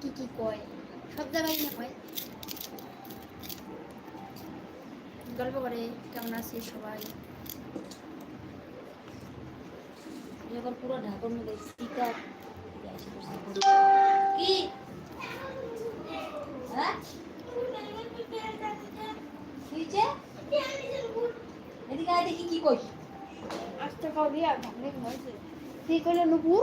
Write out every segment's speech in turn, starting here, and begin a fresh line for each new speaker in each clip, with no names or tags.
কি কি কয়? সব জায়গায় না কয়? গল্প করে কেমন আছে সবাই?
যখন পুরো ঢাকার মধ্যে স্পিকার কি? হ্যাঁ? এদিকে আয় দেখি কি কইস
আজকে কাউ দিয়া ভাবলে হয়েছে কি করলে নুপুর?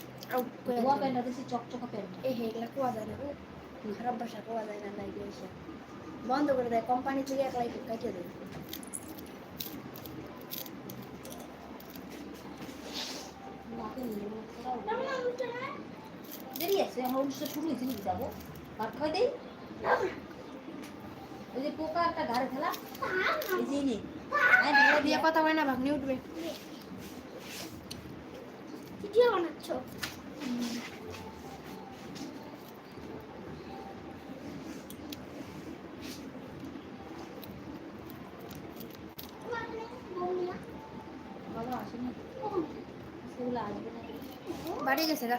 ধোয়া প্যান্টটা দিয়েছি চকচকা প্যান্ট
এ হে এগুলা কোয়া যায় না খারাপ ভাষা কোয়া যায় না লাইকে এসে। বন্ধ করে দেয় কোম্পানি থেকে এক লাইট কাটিয়ে দেয়।
দেরি আছে আমার অনুষ্ঠান শুরু হয়েছে নাকি যাব। ভাত খাই দেই? ওই যে পোকা একটা ঘাড়ে এই নে। হ্যাঁ
দিয়ে কথা বলে না ভাগ্নি উঠবে।
ভিডিও বানাচ্ছ?
বাড়ি গেছে গা।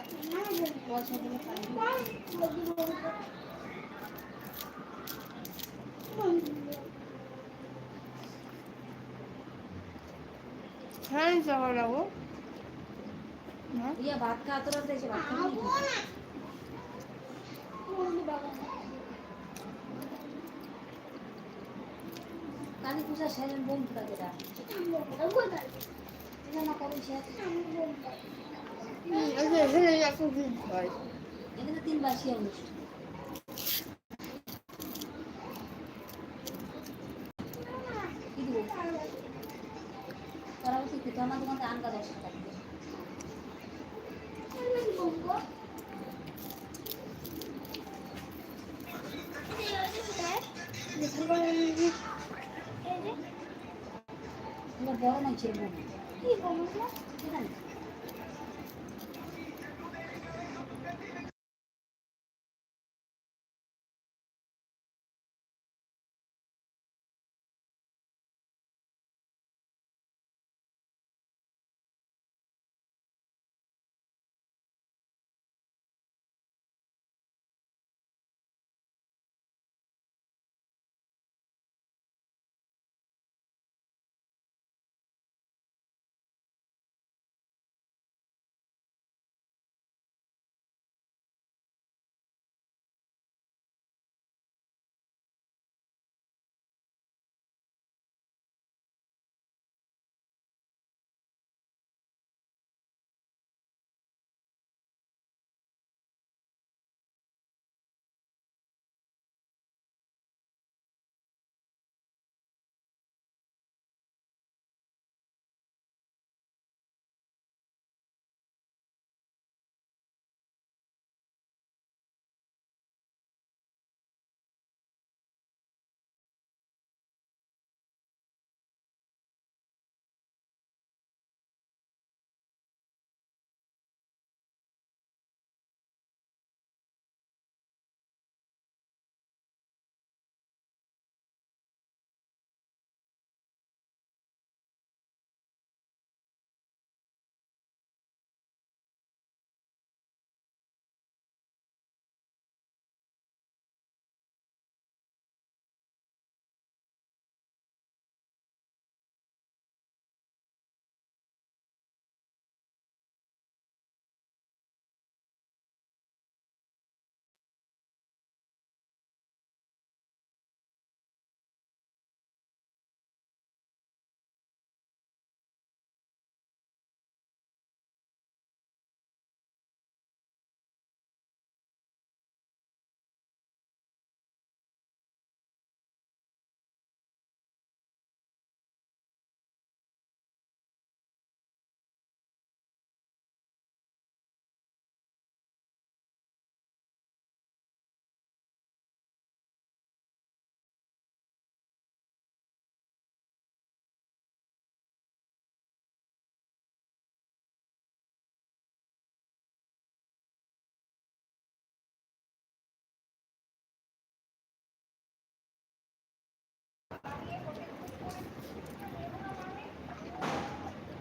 হ্যাঁ যাওয়া লাগবো
ইয়া भात তোরা তো এসে ভাত খাবি কালী পূজা সেরেন বন্ধু তাকে ডাক না শেষ এখানে অনুষ্ঠান Muchas gracias.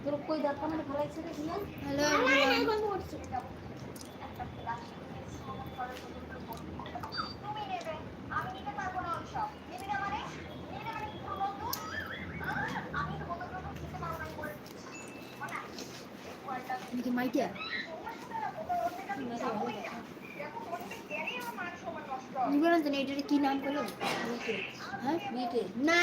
তোর কই দাঁত কামড়ে ফেলাইছে রে দিয়া
হ্যালো কি মাইটিয়া নিবেন জানি এটার কি নাম করল? হ্যাঁ? না।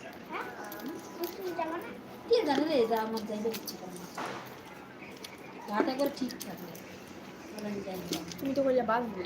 কে জানে
রে এটা আমার যাইতে ইচ্ছে করে করে ঠিক থাকে ওরা আমি জানি না।
তুমি তো কইলে বাঁচবো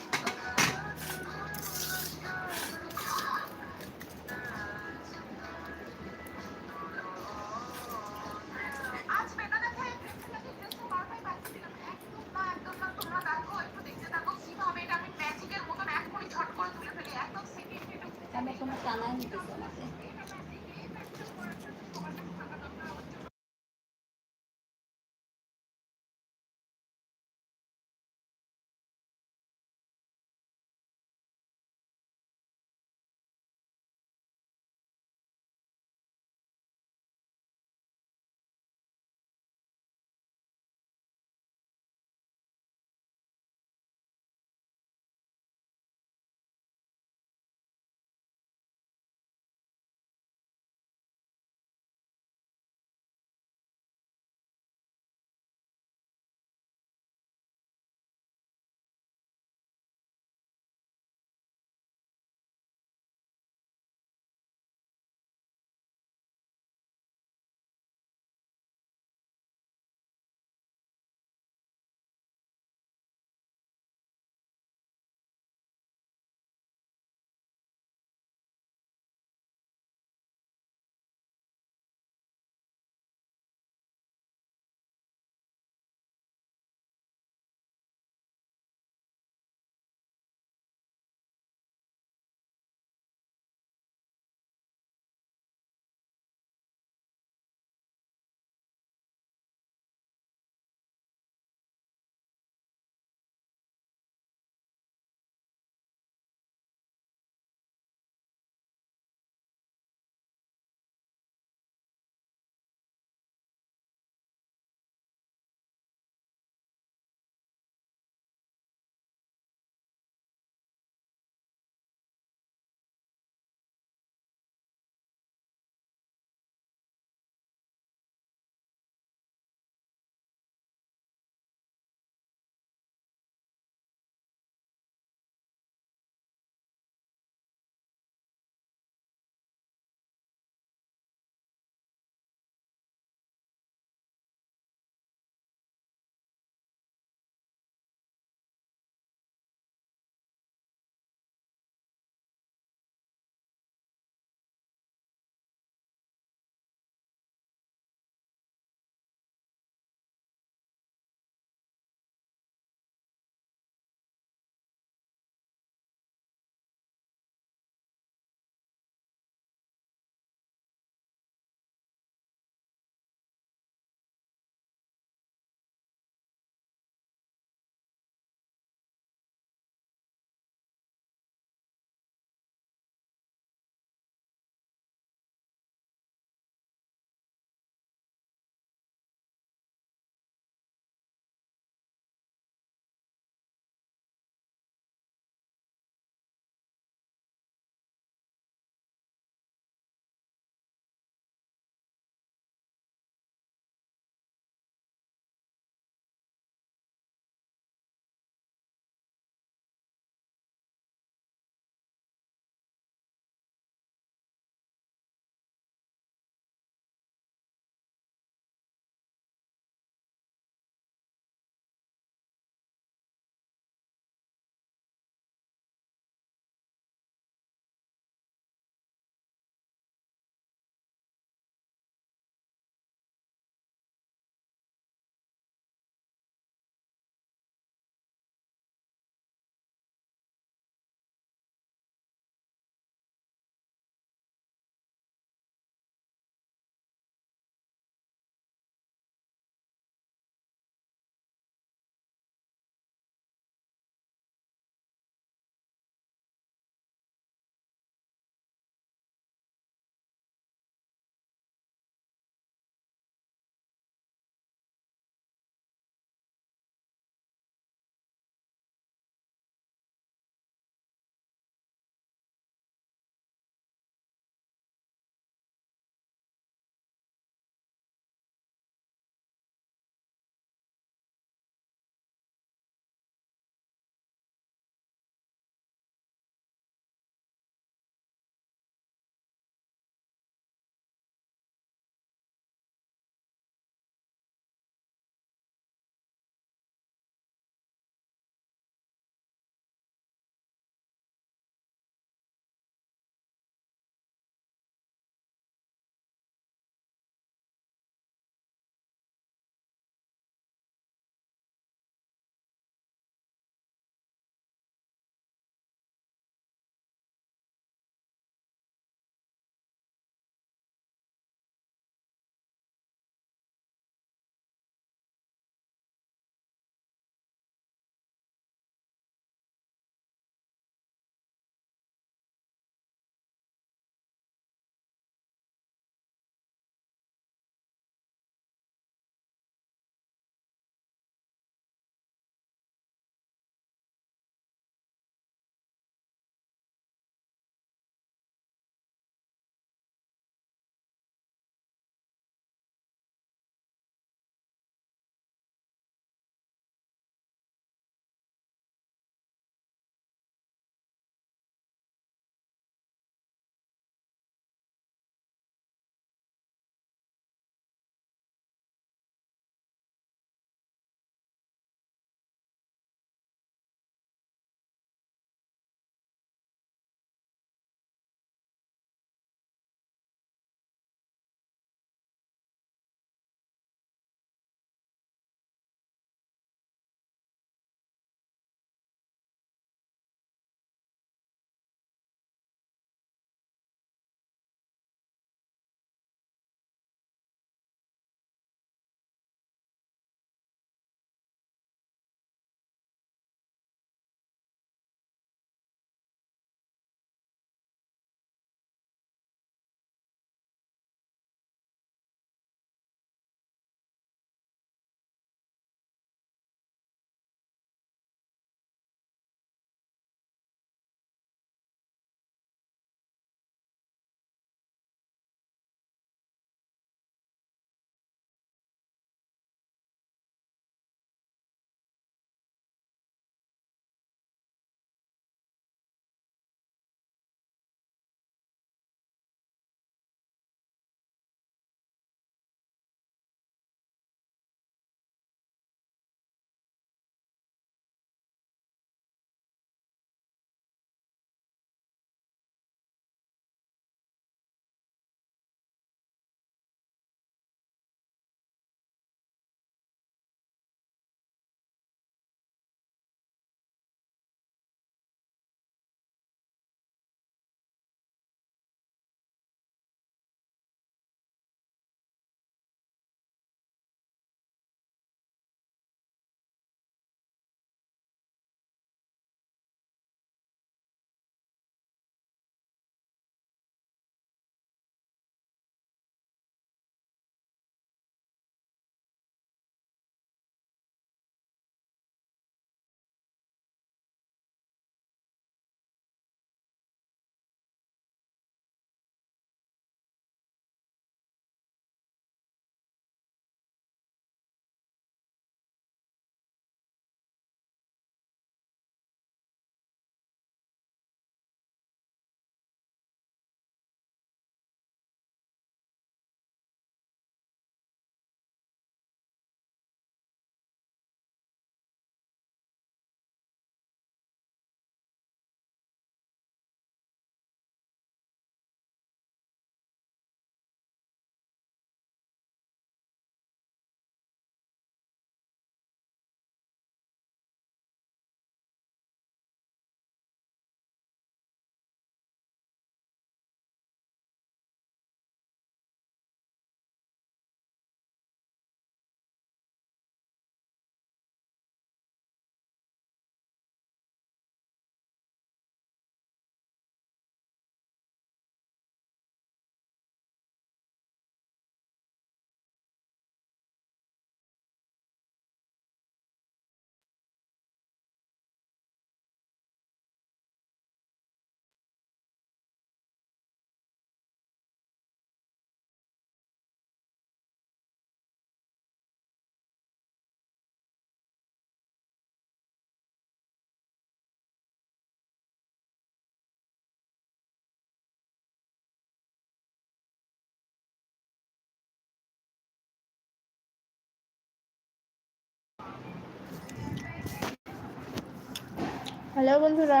হ্যালো বন্ধুরা,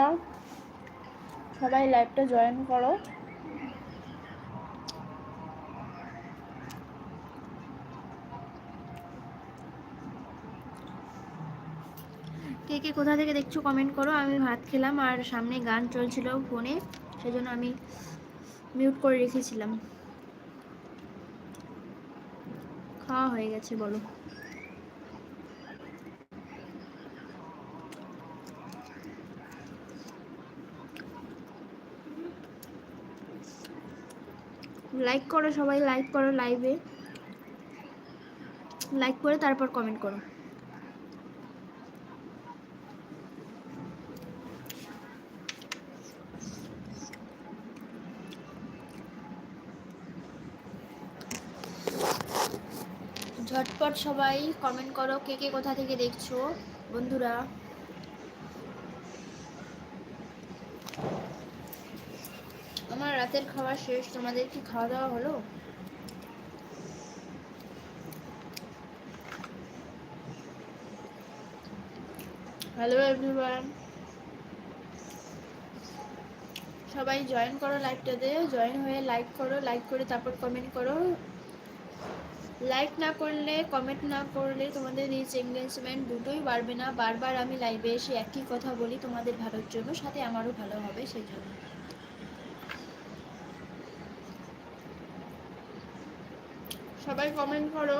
সবাই লাইভটা জয়েন করো। কে কে কোথা থেকে দেখছ কমেন্ট করো। আমি ভাত খেলাম আর সামনে গান চলছিল ফোনে, সেজন্য আমি মিউট করে রেখেছিলাম। খাওয়া হয়ে গেছে, বলো। লাইক করো, সবাই লাইক করো লাইভে লাইক করে তারপর কমেন্ট করো। ঝটপট সবাই কমেন্ট করো, কে কে কোথা থেকে দেখছ, বন্ধুরা আমার রাতের খাওয়া শেষ, তোমাদের কি খাওয়া দাওয়া হলো? হ্যালো এভরিওয়ান সবাই জয়েন করো লাইভটাতে জয়েন হয়ে লাইক করো লাইক করে তারপর কমেন্ট করো। লাইক না করলে কমেন্ট না করলে তোমাদের রিচ এঙ্গেজমেন্ট দুটোই বাড়বে না। বারবার আমি লাইভে এসে একই কথা বলি তোমাদের ভালোর জন্য, সাথে আমারও ভালো হবে, সেই জন্য। সবাই কমেন্ট করো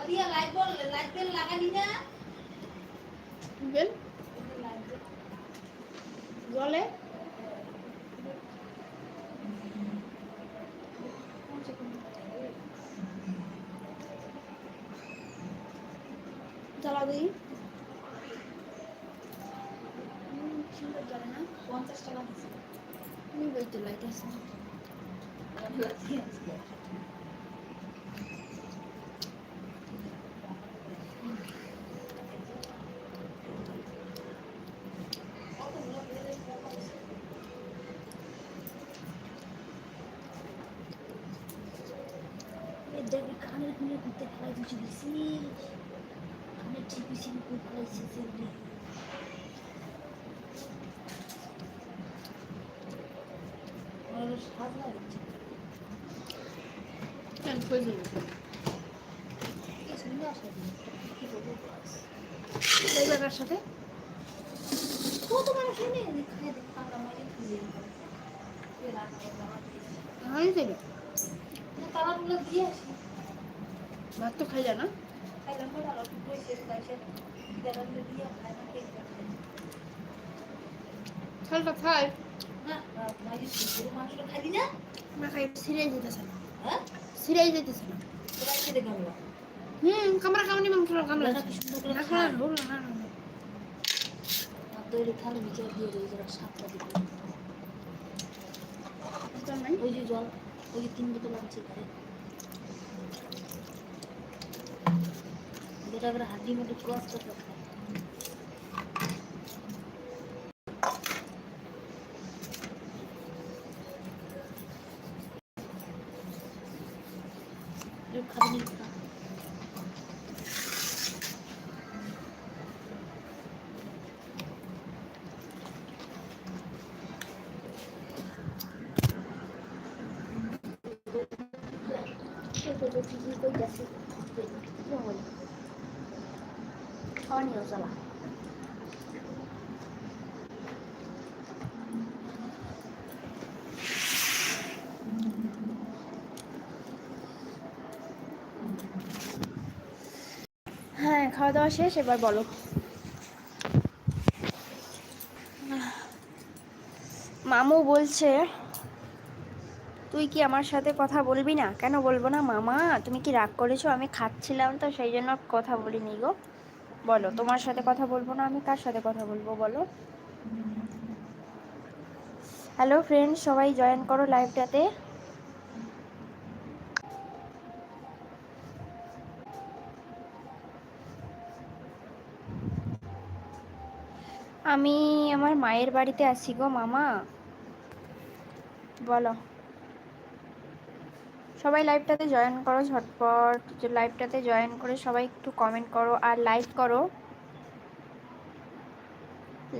ওদিয়া লাইট বল লাইট বেল লাগালি না
বেল জলে জ্বালা দিই
পঞ্চাশ টাকা দিচ্ছি।
আমি বইতে লাইট আছে
দেখবি কানের খুলে ঘুরতে ফেলাই দিচ্ছি বেশি কানের ঠিক বেশি ঘুরে ফেলাইছে সেগুলি সাজ লাগছে
কেন কই যাব
কি সুন্দর আসে কি বলব
এই জায়গার সাথে
কত মানুষ দিয়ে আসি
ভাত তো খাই না
খাইলাম দিয়ে খাই
সিরিয়াই যেতেছে না।
হ্যাঁ?
সিরিয়াই যেতেছে না। হুম কামড়া কামড়ি মাংস কামড়া।
কি সুন্দর করে
না
খায়।
না না
তৈরি থালে বিচার দিয়ে দেয় যারা সাতটা দিবে। ওই যে জল ওই যে তিন বোতল আনছে ঘরে। যেটা করে হাড্ডি মতো ক্রস করতে খায় এর খাবি নি
জ্বালা হ্যাঁ খাওয়া দাওয়া শেষ, এবার বলো। মামু বলছে, তুই কি আমার সাথে কথা বলবি না? কেন বলব না, মামা? তুমি কি রাগ করেছ? আমি খাচ্ছিলাম তো, সেই জন্য কথা বলিনি গো। বলো, তোমার সাথে কথা বলব না, আমি কার সাথে কথা বলব বলো? হ্যালো ফ্রেন্ড সবাই জয়েন করো লাইভটাতে আমি আমার মায়ের বাড়িতে আছি গো, মামা। বলো। সবাই লাইভটাতে জয়েন করো ঝটপট। লাইভটাতে জয়েন করে সবাই একটু কমেন্ট করো আর লাইক করো।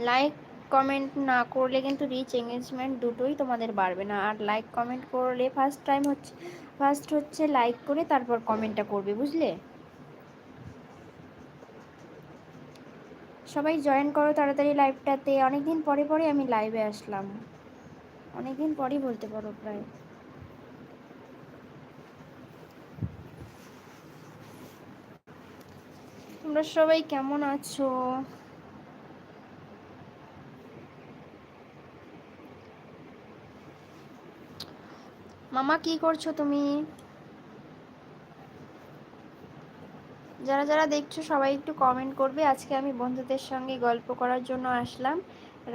লাইক কমেন্ট না করলে কিন্তু রিচ এঙ্গেজমেন্ট দুটোই তোমাদের বাড়বে না। আর লাইক কমেন্ট করলে ফার্স্ট টাইম হচ্ছে ফার্স্ট হচ্ছে লাইক করে তারপর কমেন্টটা করবে, বুঝলে? সবাই জয়েন করো তাড়াতাড়ি লাইভটাতে অনেকদিন পরে পরে আমি লাইভে আসলাম। অনেকদিন পরেই বলতে পারো প্রায়। তোমরা সবাই কেমন আছো? মামা, কি করছ তুমি? যারা যারা দেখছ, সবাই একটু কমেন্ট করবে। আজকে আমি বন্ধুদের সঙ্গে গল্প করার জন্য আসলাম।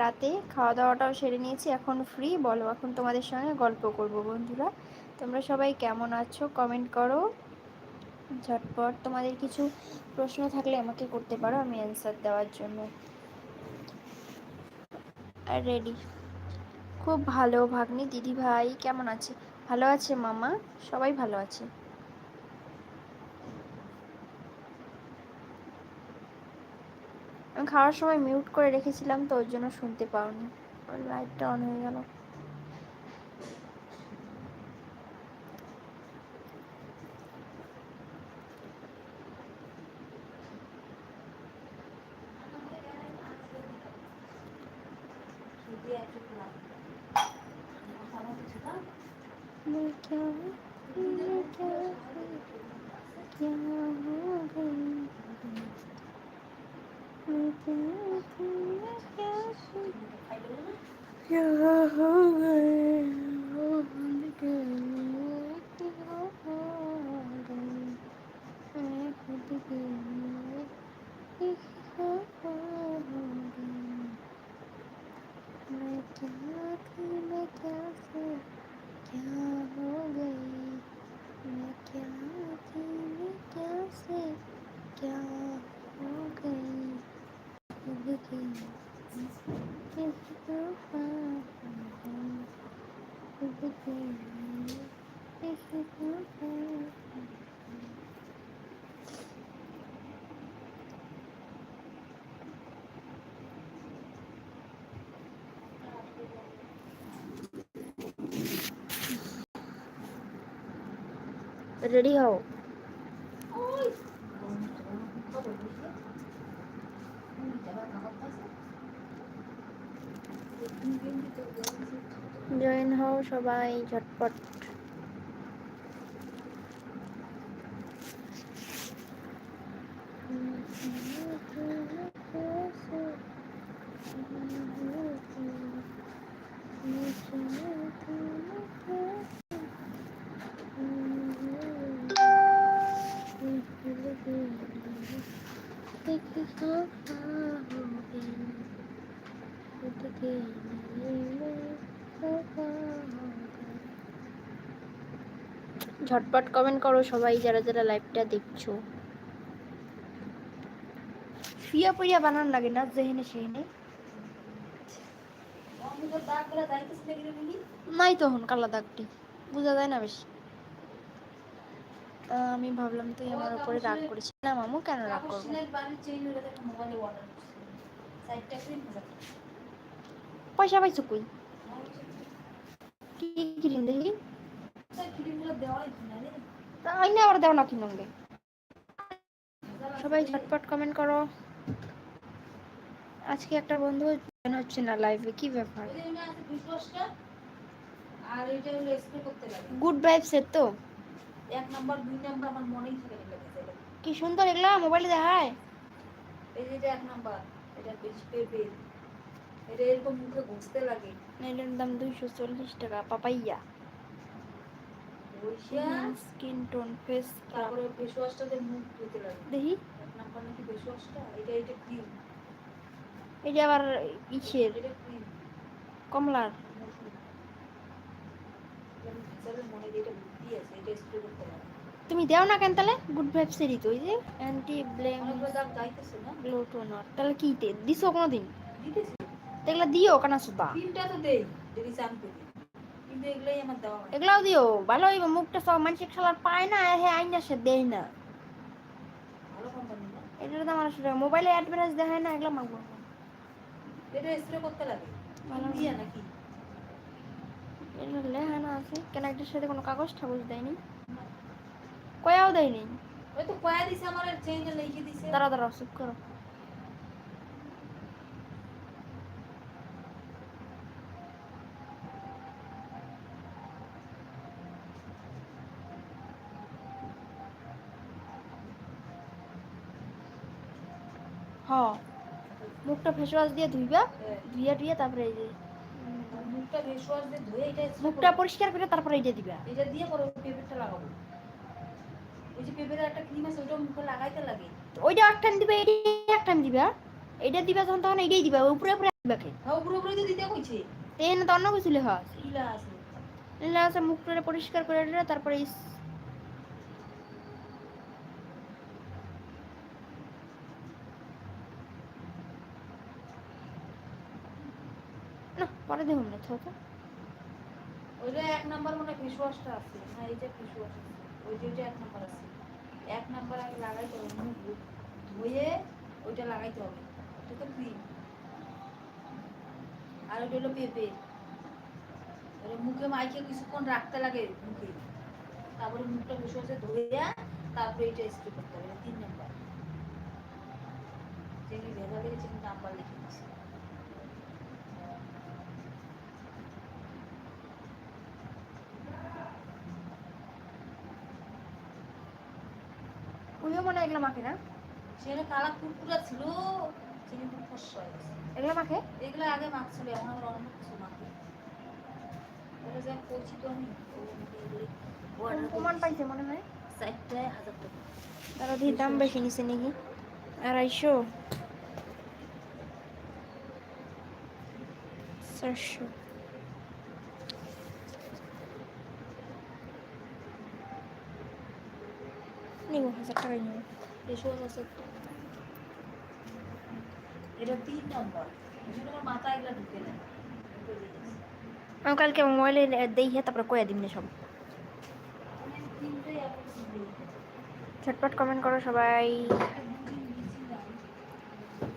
রাতে খাওয়া দাওয়াটাও সেরে নিয়েছি, এখন ফ্রি বলো, এখন তোমাদের সঙ্গে গল্প করব বন্ধুরা। তোমরা সবাই কেমন আছো? কমেন্ট করো। ঝটপট। তোমাদের কিছু প্রশ্ন থাকলে আমাকে করতে পারো, আমি অ্যান্সার দেওয়ার জন্য। রেডি খুব ভালো, ভাগ্নি, দিদি ভাই, কেমন আছে? ভালো আছে মামা? সবাই ভালো আছে? আমি খাওয়ার সময় মিউট করে রেখেছিলাম, তো ওর জন্য শুনতে পাওনি। লাইটটা অন হয়ে গেল।
শুধু দিতে হও।
জয়েন হও সবাই ঝটপট। ঝটপট কমেন্ট করো সবাই, যারা যারা লাইভটা দেখছ। শুয়া পড়িয়া বানান লাগে না, যেহেনে সেহেনে। নাই তখন কালা দাগটি, বোঝা যায় না বেশি। আমি ভাবলাম তুই আমার উপরে রাগ করেছিস। না মামু, কেন রাগ করব? পয়সা পাইছো কই? কি কিরিম দেখি তাই না আবার দেও না কিনবে সবাই ঝটপট কমেন্ট করো। আজকে একটা বন্ধু হচ্ছে না লাইভে কি ব্যাপার। গুড ভাইবসের তো।
এক নাম্বার দুই নাম্বার আমার মনেই থাকে
কি সুন্দর এগুলা মোবাইলে দেখায়।
এই যে এটা এক নাম্বার এটা বেশি পেপে। এটা এরকম মুখে ঘষতে লাগে।
এটার দাম দুইশো চল্লিশ টাকা পাপাইয়া। স্কিন টোন ফেস
তারপরে ফেস ওয়াশটাতে মুখ ধুতে লাগে
দেখি।
এক নাম্বার নাকি ফেস ওয়াশটা এটা এটা ক্রিম
এটা আবার ইসের। কমলার। তুমি দেও না কেন তাহলে? গুড ভাইবসেরই তো ওই যে অ্যান্টি ব্লেম গ্লো টোনার তাহলে কি দিছো কোনোদিন?
দিতেছি।
এগুলা দিও কানা সুতা
ক্রিমটা তো দেই যদি চান করি কিন্তু এগুলোই আমার দেওয়া হয়।
এগুলাও দিও ভালো হইব মুখটা সব মানুষের খেলার পায় না হে আইনা সে দেয় না।
ভালো কোম্পানি না
এটার দাম আড়াইশো টাকা। মোবাইলে অ্যাডভার্টাইজ দেখায় না এগুলো মাগবো
এটা স্প্রে করতে লাগে।
ভালো।
নাকি?
এটা লেখা না আছে। কেন সাথে কোনো কাগজ ঠাগজ দেয়নি? কয়াও দেয়নি?
ওই তো কয়া দিছে আমার চেঞ্জ লিখে দিছে।
দাঁড়া দাঁড়াও চুপ করো। হ মুখটা ফেস ওয়াশ দিয়ে ধুইবা
হ্যাঁ।
ধুইয়া টুইয়া তারপরে এই যে
মুখটা ফেস ওয়াশ দিয়ে ধুয়ে এটা
মুখটা। পরিষ্কার করে তারপরে এইটা দিবা।
এটা দিয়ে পরে পেপারটা লাগাবো। ওই যে পেপারের একটা ক্রিম আছে ওটা মুখে লাগাইতে লাগে।
ওইটা এক টাইম দিবা এইটা এক টাইম দিবা। এইটা দিবা যখন তখন এইটাই দিবা উপরে উপরে দিবা কে?
হ্যাঁ উপরে উপরে তো দিতে কইছে।
তেন তো অন্য কিছু লেখা আছে।
ইলা আছে।
লেখা আছে মুখটা পরিষ্কার করে তারপরে না তো
ওইটা এক নাম্বার মনে ফেস আছে। এই যে ওই যে এক নাম্বার আছে। এক নাম্বার আগে লাগাইতে হবে মুখ ধুয়ে। ওইটা লাগাইতে হবে। এটা তো ক্রিম আর ওইটা হলো পেঁপে। ওটা মুখে মাইকে কিছুক্ষণ রাখতে লাগে মুখে। তারপরে মুখটা ফেস ওয়াশে ধুয়ে তারপরে এটা স্প্রে করতে হবে। তিন নাম্বার। ভেজা কিন্তু নাম্বার লিখে দিচ্ছে
মনে হয় এগুলো মাখে না?
সেটা কালা কুরকুরা ছিল ফসা
এগুলো মাখে?
এগুলো আগে মাখছিল এখন আবার অন্য কিছু মাখে। যা আমি
প্রমাণ পাইছে মনে হয়?
চারটায় হাজার টাকা।
তারা দিয়ে দাম বেশি নিছে নাকি? আড়াইশো? চারশো। নিব হাজার টাকাই নিব
এসব একটা। এটা তিন নম্বর এই জন্য আমার মাথা এগুলো ঢুকে নেয় ঢুকে দিয়েছে।
আমি কালকে মোবাইলে দেখে তারপরে কয়ে দিন সব। ঝটপট কমেন্ট করো সবাই।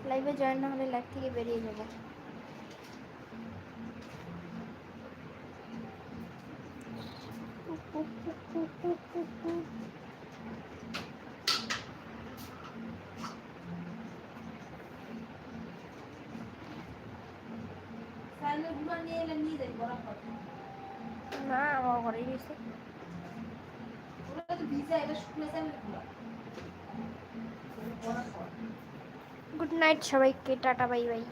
লাইভে জয়েন না হলে লাইভ থেকে বেরিয়ে যাব
গুঁড়া নিয়ে এলে নিয়ে যাই বরাবর
না আমার ঘরেই রয়েছে
ওগুলো তো ভিজা এটা শুকনো সাইলের গুঁড়া বরাবর
গুড নাইট সবাইকে টাটা বাই বাই।